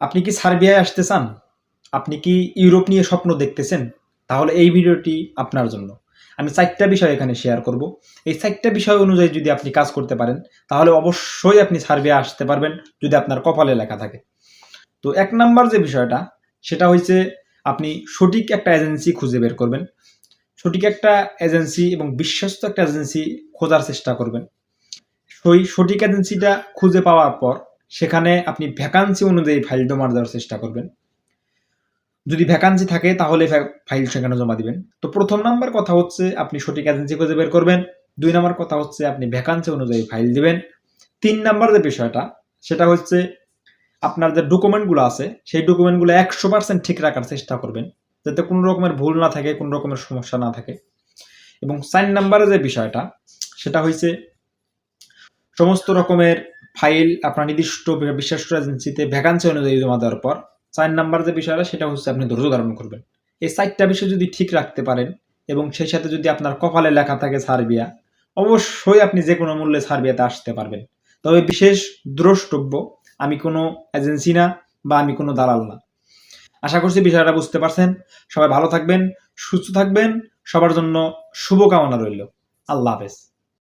আপনি কি সার্বিয়ায় আসতে চান? আপনি কি ইউরোপ নিয়ে স্বপ্ন দেখতেছেন? তাহলে এই ভিডিওটি আপনার জন্য। আমি চারটা বিষয় এখানে শেয়ার করব। এই চারটা বিষয় অনুযায়ী যদি আপনি কাজ করতে পারেন, তাহলে অবশ্যই আপনি সার্বিয়া আসতে পারবেন যদি আপনার কপালে লেখা থাকে। তো এক নাম্বার যে বিষয়টা, সেটা হচ্ছে আপনি সঠিক একটা এজেন্সি খুঁজে বের করবেন। সঠিক একটা এজেন্সি এবং বিশ্বস্ত একটা এজেন্সি খোঁজার চেষ্টা করবেন। সেই সঠিক এজেন্সিটা খুঁজে পাওয়ার পর সেখানে আপনি ভ্যাকান্সি অনুযায়ী ফাইল জমা দেওয়ার চেষ্টা করবেন। যদি ভ্যাকান্সি থাকে, তাহলে ফাইল সেখানে জমা দিবেন। তো প্রথম নাম্বার কথা হচ্ছে, আপনি সঠিক এজেন্সি খুঁজে বের করবেন। দুই নাম্বার কথা হচ্ছে, আপনি ভ্যাকান্সি অনুযায়ী ফাইল দিবেন। তিন নাম্বার যে বিষয়টা, সেটা হচ্ছে আপনার যে ডকুমেন্টগুলো আছে, সেই ডকুমেন্টগুলো একশো পার্সেন্ট ঠিক রাখার চেষ্টা করবেন, যাতে কোনো রকমের ভুল না থাকে, কোনো রকমের সমস্যা না থাকে। এবং চার নাম্বারের যে বিষয়টা, সেটা হচ্ছে সমস্ত রকমের ফাইল আপনার নির্দিষ্ট বিশিষ্ট এজেন্সিতে ভ্যাকান্সি অনুযায়ী জমা দেওয়ার পর, চার নাম্বার যে বিষয়টা, সেটা হচ্ছে আপনি ধৈর্য ধারণ করবেন। এই চারটা বিষয় যদি ঠিক রাখতে পারেন এবং সেই সাথে যদি আপনার কপালে লেখা থাকে সার্বিয়া, অবশ্যই আপনি যে কোনো মূল্যে সার্বিয়াতে আসতে পারবেন। তবে বিশেষ দ্রষ্টব্য, আমি কোনো এজেন্সি না বা আমি কোনো দালাল না। আশা করছি বিষয়টা বুঝতে পারছেন। সবাই ভালো থাকবেন, সুস্থ থাকবেন। সবার জন্য শুভকামনা রইল। আল্লাহ হাফেজ।